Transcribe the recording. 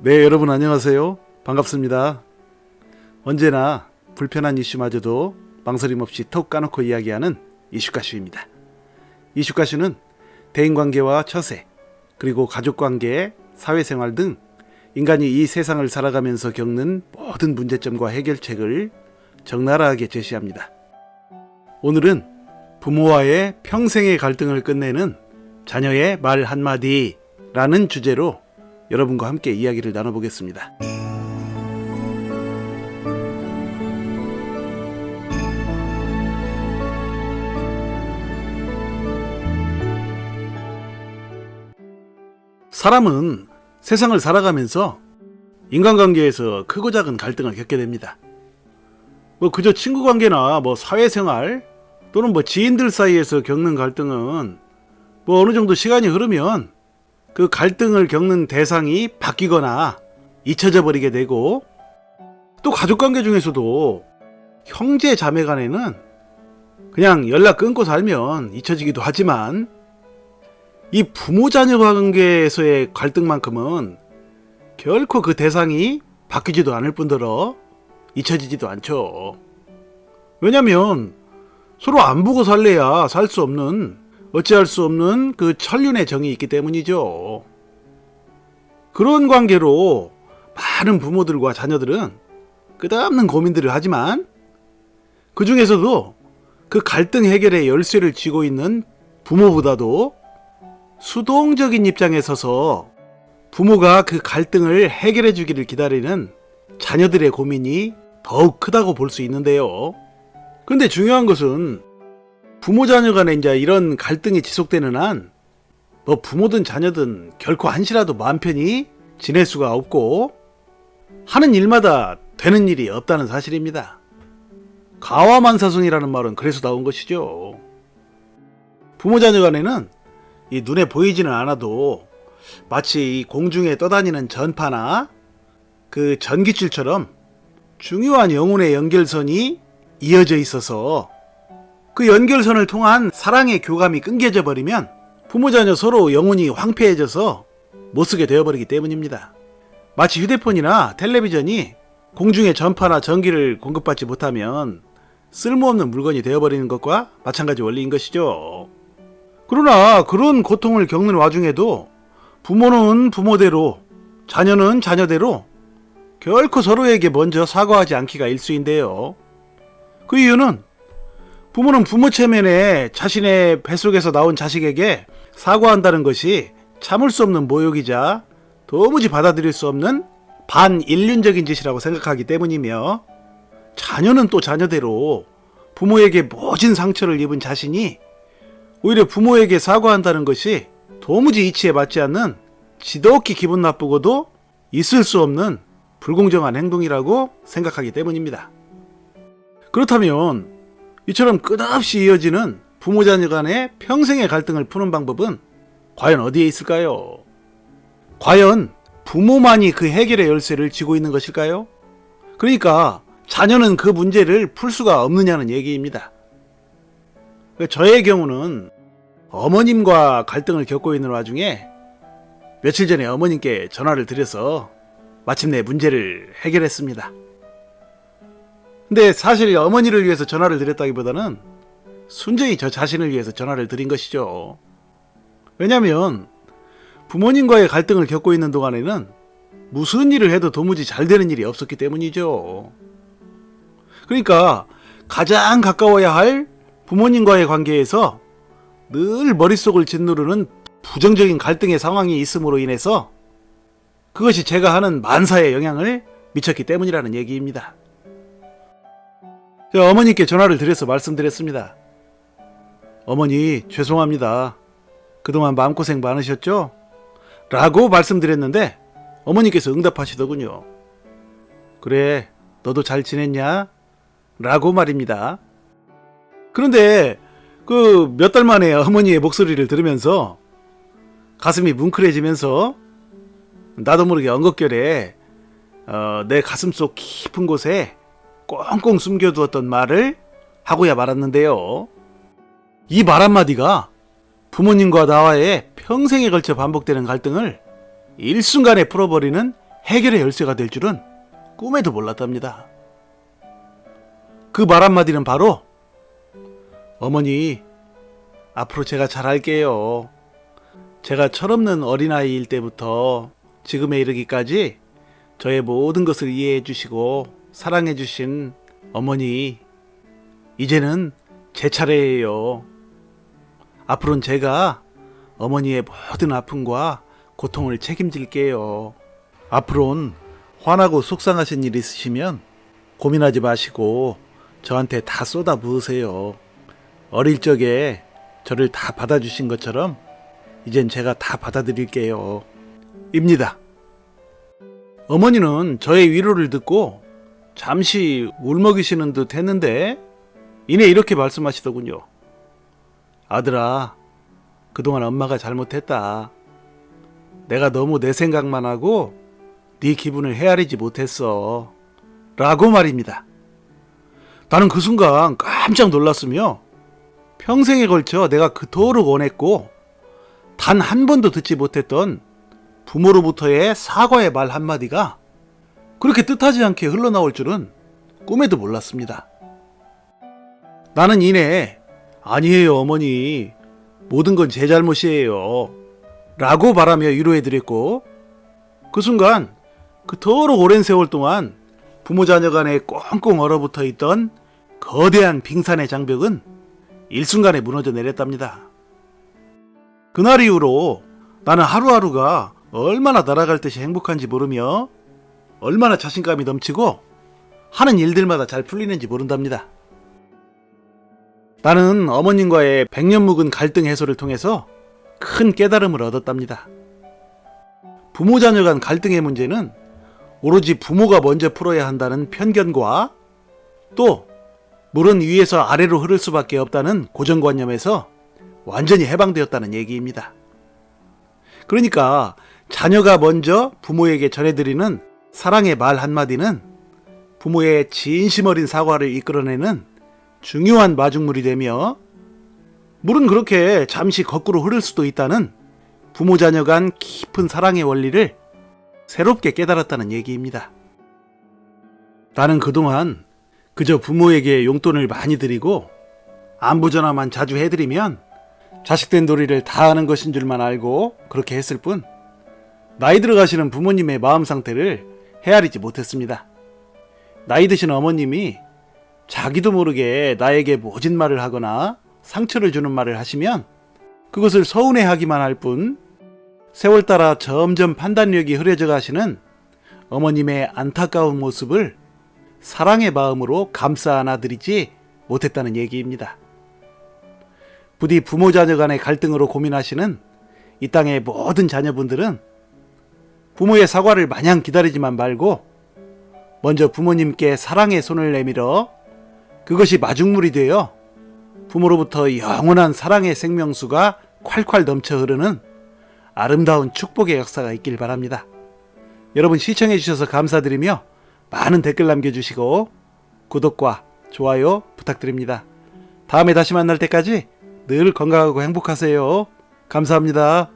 네, 여러분 안녕하세요. 반갑습니다. 언제나 불편한 이슈마저도 망설임 없이 톡 까놓고 이야기하는 이슈가슈입니다. 이슈가슈는 대인관계와 처세, 그리고 가족관계, 사회생활 등 인간이 이 세상을 살아가면서 겪는 모든 문제점과 해결책을 적나라하게 제시합니다. 오늘은 부모와의 평생의 갈등을 끝내는 자녀의 말 한마디라는 주제로 여러분과 함께 이야기를 나눠보겠습니다. 사람은 세상을 살아가면서 인간관계에서 크고 작은 갈등을 겪게 됩니다. 뭐 그저 친구 관계나 뭐 사회생활 또는 뭐 지인들 사이에서 겪는 갈등은 뭐 어느 정도 시간이 흐르면 그 갈등을 겪는 대상이 바뀌거나 잊혀져 버리게 되고 또 가족 관계 중에서도 형제 자매 간에는 그냥 연락 끊고 살면 잊혀지기도 하지만 이 부모 자녀 관계에서의 갈등만큼은 결코 그 대상이 바뀌지도 않을 뿐더러 잊혀지지도 않죠. 왜냐면 서로 안 보고 살래야 살 수 없는 어찌할 수 없는 그 천륜의 정이 있기 때문이죠. 그런 관계로 많은 부모들과 자녀들은 끝없는 고민들을 하지만 그 중에서도 그 갈등 해결의 열쇠를 쥐고 있는 부모보다도 수동적인 입장에 서서 부모가 그 갈등을 해결해 주기를 기다리는 자녀들의 고민이 더욱 크다고 볼 수 있는데요. 근데 중요한 것은 부모 자녀 간에 이제 이런 갈등이 지속되는 한, 뭐 부모든 자녀든 결코 한시라도 마음 편히 지낼 수가 없고, 하는 일마다 되는 일이 없다는 사실입니다. 가와만사성이라는 말은 그래서 나온 것이죠. 부모 자녀 간에는 이 눈에 보이지는 않아도 마치 이 공중에 떠다니는 전파나 그 전기줄처럼 중요한 영혼의 연결선이 이어져 있어서 그 연결선을 통한 사랑의 교감이 끊겨져 버리면 부모 자녀 서로 영혼이 황폐해져서 못 쓰게 되어버리기 때문입니다. 마치 휴대폰이나 텔레비전이 공중의 전파나 전기를 공급받지 못하면 쓸모없는 물건이 되어버리는 것과 마찬가지 원리인 것이죠. 그러나 그런 고통을 겪는 와중에도 부모는 부모대로, 자녀는 자녀대로 결코 서로에게 먼저 사과하지 않기가 일수인데요. 그 이유는 부모는 부모 체면에 자신의 뱃속에서 나온 자식에게 사과한다는 것이 참을 수 없는 모욕이자 도무지 받아들일 수 없는 반인륜적인 짓이라고 생각하기 때문이며 자녀는 또 자녀대로 부모에게 모진 상처를 입은 자신이 오히려 부모에게 사과한다는 것이 도무지 이치에 맞지 않는 지독히 기분 나쁘고도 있을 수 없는 불공정한 행동이라고 생각하기 때문입니다. 그렇다면 이처럼 끝없이 이어지는 부모 자녀 간의 평생의 갈등을 푸는 방법은 과연 어디에 있을까요? 과연 부모만이 그 해결의 열쇠를 쥐고 있는 것일까요? 그러니까 자녀는 그 문제를 풀 수가 없느냐는 얘기입니다. 저의 경우는 어머님과 갈등을 겪고 있는 와중에 며칠 전에 어머님께 전화를 드려서 마침내 문제를 해결했습니다. 근데 사실 어머니를 위해서 전화를 드렸다기보다는 순전히 저 자신을 위해서 전화를 드린 것이죠. 왜냐면 부모님과의 갈등을 겪고 있는 동안에는 무슨 일을 해도 도무지 잘 되는 일이 없었기 때문이죠. 그러니까 가장 가까워야 할 부모님과의 관계에서 늘 머릿속을 짓누르는 부정적인 갈등의 상황이 있음으로 인해서 그것이 제가 하는 만사에 영향을 미쳤기 때문이라는 얘기입니다. 어머니께 전화를 드려서 말씀드렸습니다. 어머니, 죄송합니다. 그동안 마음고생 많으셨죠? 라고 말씀드렸는데 어머니께서 응답하시더군요. 그래, 너도 잘 지냈냐? 라고 말입니다. 그런데 그 몇 달 만에 어머니의 목소리를 들으면서 가슴이 뭉클해지면서 나도 모르게 엉겁결에 어, 내 가슴 속 깊은 곳에 꽁꽁 숨겨두었던 말을 하고야 말았는데요. 이 말 한마디가 부모님과 나와의 평생에 걸쳐 반복되는 갈등을 일순간에 풀어버리는 해결의 열쇠가 될 줄은 꿈에도 몰랐답니다. 그 말 한마디는 바로 어머니 앞으로 제가 잘할게요. 제가 철없는 어린아이일 때부터 지금에 이르기까지 저의 모든 것을 이해해 주시고 사랑해 주신 어머니 이제는 제 차례예요. 앞으로는 제가 어머니의 모든 아픔과 고통을 책임질게요. 앞으로는 화나고 속상하신 일 있으시면 고민하지 마시고 저한테 다 쏟아 부으세요. 어릴 적에 저를 다 받아주신 것처럼 이젠 제가 다 받아드릴게요. 입니다. 어머니는 저의 위로를 듣고 잠시 울먹이시는 듯 했는데 이내 이렇게 말씀하시더군요. 아들아, 그동안 엄마가 잘못했다. 내가 너무 내 생각만 하고 네 기분을 헤아리지 못했어. 라고 말입니다. 나는 그 순간 깜짝 놀랐으며 평생에 걸쳐 내가 그토록 원했고 단 한 번도 듣지 못했던 부모로부터의 사과의 말 한마디가 그렇게 뜻하지 않게 흘러나올 줄은 꿈에도 몰랐습니다. 나는 이내 아니에요 어머니 모든 건 제 잘못이에요 라고 말하며 위로해드렸고 그 순간 그토록 오랜 세월 동안 부모 자녀 간에 꽁꽁 얼어붙어 있던 거대한 빙산의 장벽은 일순간에 무너져 내렸답니다. 그날 이후로 나는 하루하루가 얼마나 날아갈 듯이 행복한지 모르며 얼마나 자신감이 넘치고 하는 일들마다 잘 풀리는지 모른답니다. 나는 어머님과의 백년 묵은 갈등 해소를 통해서 큰 깨달음을 얻었답니다. 부모 자녀 간 갈등의 문제는 오로지 부모가 먼저 풀어야 한다는 편견과 또 물은 위에서 아래로 흐를 수밖에 없다는 고정관념에서 완전히 해방되었다는 얘기입니다. 그러니까 자녀가 먼저 부모에게 전해드리는 사랑의 말 한마디는 부모의 진심 어린 사과를 이끌어내는 중요한 마중물이 되며 물은 그렇게 잠시 거꾸로 흐를 수도 있다는 부모 자녀 간 깊은 사랑의 원리를 새롭게 깨달았다는 얘기입니다. 나는 그동안 그저 부모에게 용돈을 많이 드리고 안부 전화만 자주 해드리면 자식된 도리를 다 하는 것인 줄만 알고 그렇게 했을 뿐 나이 들어가시는 부모님의 마음 상태를 헤아리지 못했습니다. 나이 드신 어머님이 자기도 모르게 나에게 모진 말을 하거나 상처를 주는 말을 하시면 그것을 서운해 하기만 할 뿐 세월 따라 점점 판단력이 흐려져 가시는 어머님의 안타까운 모습을 사랑의 마음으로 감싸 안아드리지 못했다는 얘기입니다. 부디 부모 자녀 간의 갈등으로 고민하시는 이 땅의 모든 자녀분들은 부모의 사과를 마냥 기다리지만 말고 먼저 부모님께 사랑의 손을 내밀어 그것이 마중물이 되어 부모로부터 영원한 사랑의 생명수가 콸콸 넘쳐 흐르는 아름다운 축복의 역사가 있길 바랍니다. 여러분 시청해 주셔서 감사드리며 많은 댓글 남겨주시고 구독과 좋아요 부탁드립니다. 다음에 다시 만날 때까지 늘 건강하고 행복하세요. 감사합니다.